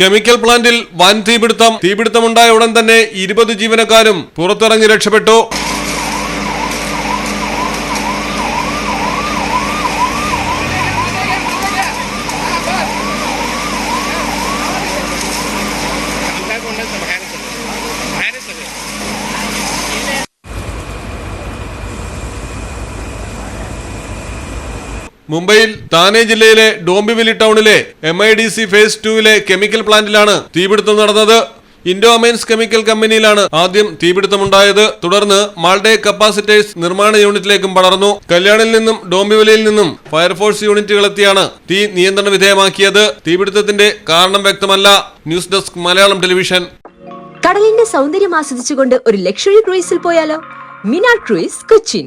Chemical പ്ലാന്റിൽ വൻ തീപിടുത്തം തീപിടുത്തമുണ്ടായ ഉടൻ തന്നെ ഇരുപത് ജീവനക്കാരും പുറത്തിറങ്ങി രക്ഷപ്പെട്ടു. മുംബൈയിൽ താനെ ജില്ലയിലെ ഡോംബിവിലി ടൗണിലെ M I D C phase ടുവിലെ chemical പ്ലാന്റിലാണ് തീപിടുത്തം നടന്നത്. ഇൻഡോ അമൈൻസ് കെമിക്കൽ കമ്പനിയിലാണ് ആദ്യം തീപിടുത്തമുണ്ടായത്. തുടർന്ന് മാൾഡേ കപ്പാസിറ്റേഴ്സ് നിർമ്മാണ യൂണിറ്റിലേക്കും പടർന്നു. കല്യാണിൽ നിന്നും ഡോംബിവലിയിൽ നിന്നും ഫയർഫോഴ്സ് യൂണിറ്റുകളെത്തിയാണ് തീ നിയന്ത്രണ വിധേയമാക്കിയത്. തീപിടുത്തത്തിന്റെ കാരണം വ്യക്തമല്ല. News desk Malayalam television. കടലിന്റെ സൗന്ദര്യം ആസ്വദിച്ചുകൊണ്ട് ഒരു ലക്ഷറി ക്രൂയിസിൽ പോയാലോ? മിനാ ക്രൂയിസ് കൊച്ചിൻ.